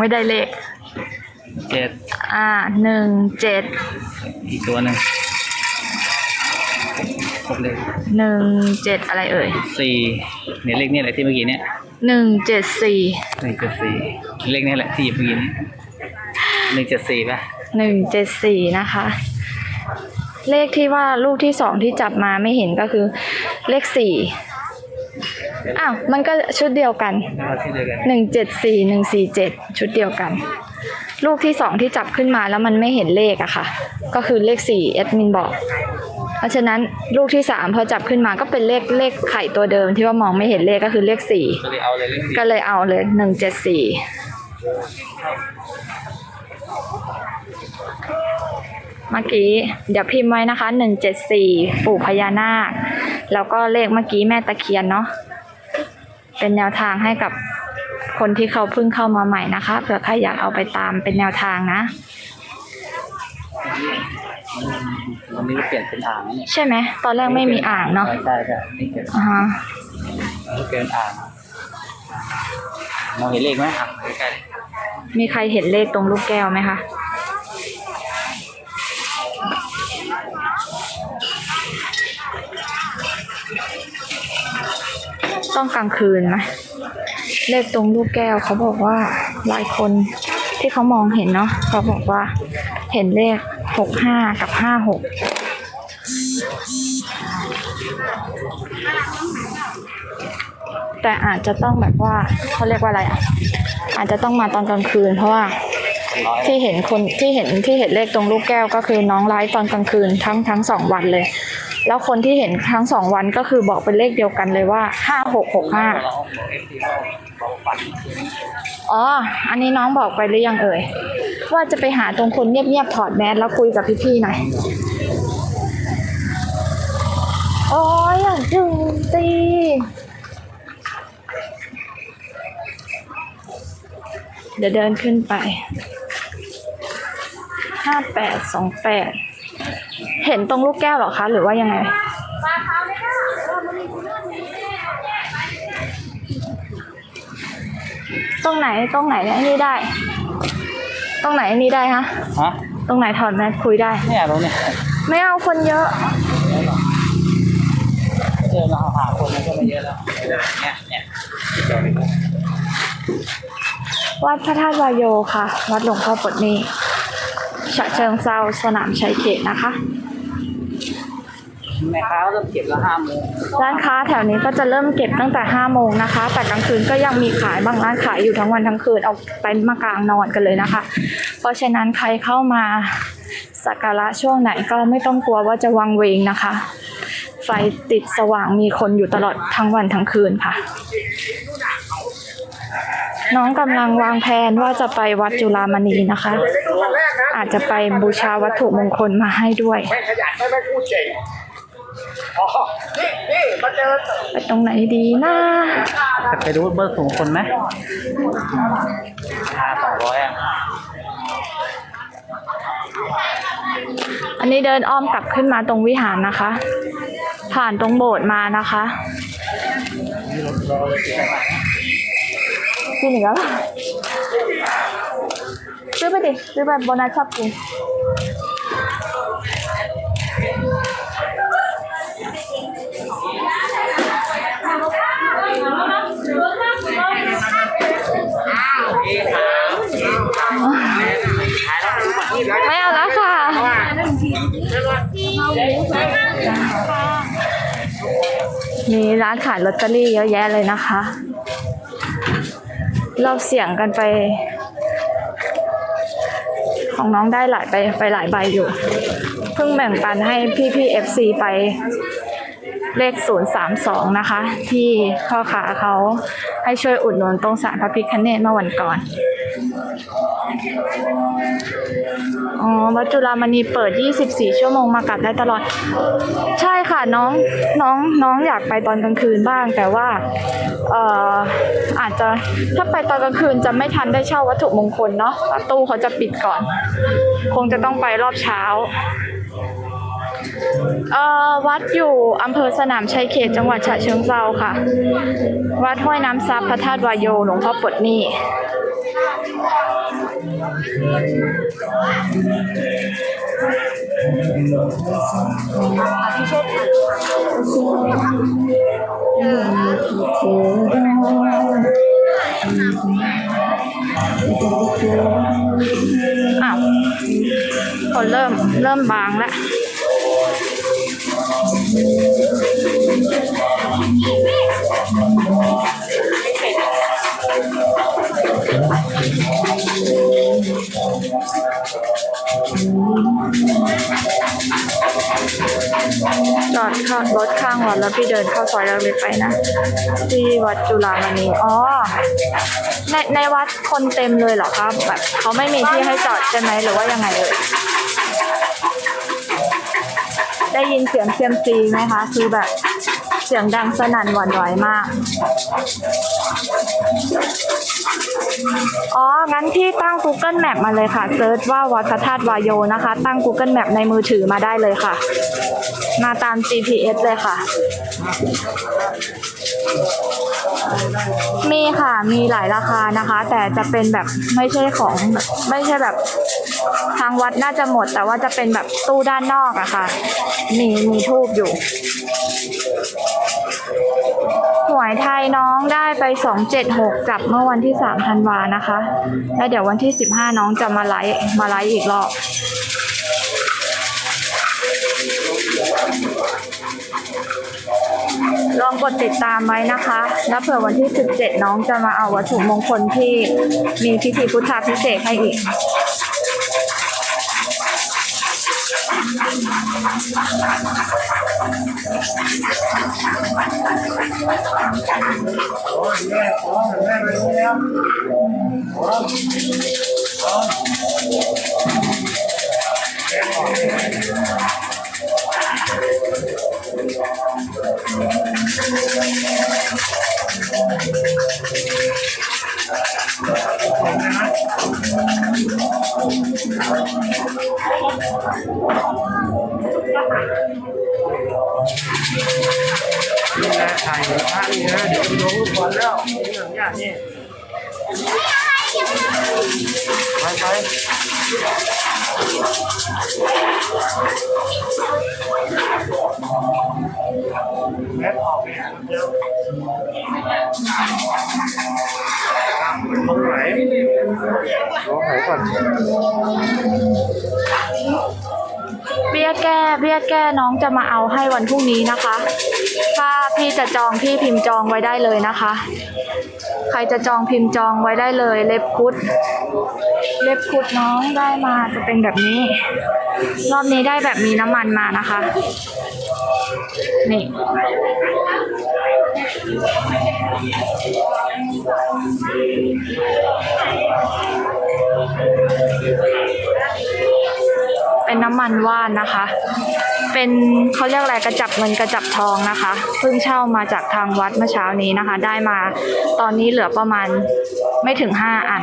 ไม่ได้เลข เจ็ดอ่าหนึ่งเจ็ดอีกตัวหนึ่งครบเลยหนึ่งเจ็ดอะไรเอ่ยสี่เนี่ยเลขเนี่ยแหละที่เมื่อกี้เนี่ยหนึ่งเจ็ดสี่หนึ่งเจ็ดสี่เลขเนี่ยแหละที่หยิบเมื่อกี้นี้หนึ่งเจ็ดสี่ป่ะหนึ่งเจ็ดสี่นะคะ เลขที่ว่าลูกที่สองที่จับมาไม่เห็นก็คือเลขสี่ อ้าวมันก็ชุดเดียวกันแล้วก็ที่เดียวกันหนึ่งเจ็ดสี่หนึ่งสี่เจ็ดชุดเดียวกัน ลูกที่สองที่จับขึ้นมาแล้วมันไม่เห็นเลขอะค่ะ ก็คือเลขสี่แอดมินบอก เพราะฉะนั้นลูกที่สามพอจับขึ้นมาก็เป็นเลขเลขไข่ตัวเดิมที่ว่ามองไม่เห็นเลขก็คือเลขสี่ก็เลยเอาเลยเลขสี่ก็เลยเอาเลยหนึ่งเจ็ดสี่เมื่อกี้เดี๋ยวพิมพ์ไว้นะคะหนึ่งเจ็ดสี่ปู่พญานาค แล้วก็เลขเมื่อกี้แม่ตะเคียนเนาะ เป็นแนวทางให้กับคนที่เขาเพิ่งเข้ามาใหม่นะคะเผื่อใครอยากเอาไปตามเป็นแนวทางนะ วันนี้ก็เปลี่ยนเป็นอ่างแล้วเนี่ยใช่ไหมตอนแรกไม่มีอ่างเนาะใช่ใช่ใช่นี่เกิดอ่าฮะนี่เกินอ่างมองเห็นเลขไหมอะใกล้มีใครเห็นเลขตรงลูกแก้วไหมคะ ต้องกลางคืนไหมเลขตรงลูกแก้วเขาบอกว่าหลายคนที่เขามองเห็นเนาะเขาบอกว่า เห็นเลขหกห้ากับห้าหกแต่อาจจะต้องแบบว่าเขาเรียกว่าอะไรอะ อาจจะต้องมาตอนกลางคืน เพราะว่าที่เห็นคนที่เห็นที่เห็นเลขตรงลูกแก้วก็คือน้องไลฟ์ตอนกลางคืนทั้งทั้งสองวันเลย แล้วคนที่เห็นทั้งสองวันก็คือบอกเป็นเลขเดียวกันเลยว่าห้าหกหกห้าอ๋อ อันนี้น้องบอกไปหรือยังเอ่ย ว่าจะไปหาตรงคนเงียบๆถอดแมสแล้วคุยกับพี่ๆหน่อยโอ้ยอยากดึงตีเดี๋ยวเดินขึ้นไป ห้าแปดสองแปด เห็นตรงลูกแก้วเหรอคะ หรือว่ายังไง ตรงไหนตรงไหนไอ้นี่ได้ ตรงไหนไอ้นี่ได้ฮะฮะตรงไหนถอดแมสคุยได้เนี่ยตรงเนี้ยไม่เอาคนเยอะเจอเราหาคนมันก็ไม่เยอะแล้วเนี่ยเนี่ยวัดพระธาตุวายโยค่ะ วัดหลวงพ่อปลดหนี้ฉะเชิงเซาสนามชัยเขตนะคะ แม่ค้าเริ่มเก็บแล้วห้าโมงร้านค้าแถวนี้ก็จะเริ่มเก็บตั้งแต่5โมงนะคะ แต่กลางคืนก็ยังมีขายบางร้านขายอยู่ทั้งวันทั้งคืนเอาไปมากลางนอนกันเลยนะคะ เพราะฉะนั้นใครเข้ามาสักการะช่วงไหนก็ไม่ต้องกลัวว่าจะวังเวงนะคะ ไฟติดสว่างมีคนอยู่ตลอดทั้งวันทั้งคืนค่ะ น้องกำลังวางแผนว่าจะไปวัดจุฬามณีนะคะ อาจจะไปบูชาวัตถุมงคลมาให้ด้วย ไม่ขยันไม่พูดเก่ง อ๋อนี่นี่มาเจอไปตรงไหนดีนะจะไปดูเบอร์สูงคนไหมค่าสองร้อยอะ อันนี้เดินอ้อมกลับขึ้นมาตรงวิหารนะคะ ผ่านตรงโบสถ์มานะคะกินอีกแล้วเหรอซื้อไปดิซื้อไปโบนัสชอบกิน มีร้านขายลอตเตอรี่เยอะแยะเลยนะคะ เราเสี่ยงกันไป ของน้องได้หลายไปไปหลายใบอยู่ เพิ่งแบ่งปันให้พี่พี่เอฟซีไปเลข 032 นะคะ ที่พ่อขาเขาให้ช่วยอุดหนุนตรงสารพระพิคเนตเมื่อวันก่อน อ๋อวัดจุฬามณีเปิด 24 ชั่วโมงมากลับได้ตลอด ใช่ค่ะน้องน้องน้องอยากไปตอนกลางคืนบ้าง แต่ว่าเอ่ออาจจะถ้าไปตอนกลางคืนจะไม่ทันได้เช่าวัตถุมงคลเนาะประตูเขาจะปิดก่อน คงจะต้องไปรอบเช้าเอ่อวัดอยู่อำเภอสนามชัยเขตจังหวัดฉะเชิงเทราค่ะ วัดห้วยน้ำซับพระธาตุวายโยหลวงพ่อปดนี้ อ้าวคนเริ่มเริ่มบางแล้ว อดข้างรถข้างวัดแล้วพี่เดินเข้าซอยเล็กๆไปนะที่วัดจุฬามณีอ๋อในในวัดคนเต็มเลยเหรอครับแบบเขาไม่มีที่ให้จอดใช่ไหมหรือว่ายังไงเอ่ยได้ยินเสียงเซียมซีไหมคะ คือแบบเสียงดังสนั่นหวั่นไหวมาก อ๋อ งั้นพี่ตั้ง Google Map มาเลยค่ะ เซิร์ชว่าวัดพระธาตุวายโยนะคะ ตั้ง Google Map ในมือถือมาได้เลยค่ะ มาตาม GPS เลยค่ะ มีค่ะ มีหลายราคานะคะ แต่จะเป็นแบบไม่ใช่ของ ไม่ใช่แบบทางวัดน่าจะหมด แต่ว่าจะเป็นแบบตู้ด้านนอกอะค่ะ มีมีทูบอยู่ หวยไทยน้องได้ไป 276จับเมื่อวันที่3ธันวานะคะ แล้วเดี๋ยววันที่ 15 น้องจะมาไลฟ์มาไลฟ์อีกรอบ ลองกดติดตามไว้นะคะ แล้วเผื่อวันที่ 17 น้องจะมาเอาวัตถุมงคลที่มีพิธีพุทธาพิเศษให้อีกโอ้ ยแม่โอ้ยแม่ไปรู้แล้วโอ้ยนี่นะถ่ายพระนี่นะเดี๋ยวโดนลูกบอลแล้วนี่อย่างเงี้ยนี่ไปไปแม่ออกเนี่ยเดี๋ยวตรงไหนลองไหนก่อน แก้เบี้ยแก้น้องจะมาเอาให้วันพรุ่งนี้นะคะ ถ้าพี่จะจองพี่พิมพ์จองไว้ได้เลยนะคะ ใครจะจองพิมพ์จองไว้ได้เลย เล็บคุด เล็บคุดน้องได้มาจะเป็นแบบนี้ รอบนี้ได้แบบมีน้ำมันมานะคะ นี่ เป็นน้ำมันว่านนะคะ เป็นเขาเรียกอะไรกระจับเงินกระจับทองนะคะ เพิ่งเช่ามาจากทางวัดเมื่อเช้านี้นะคะ ได้มาตอนนี้เหลือประมาณไม่ถึงห้าอัน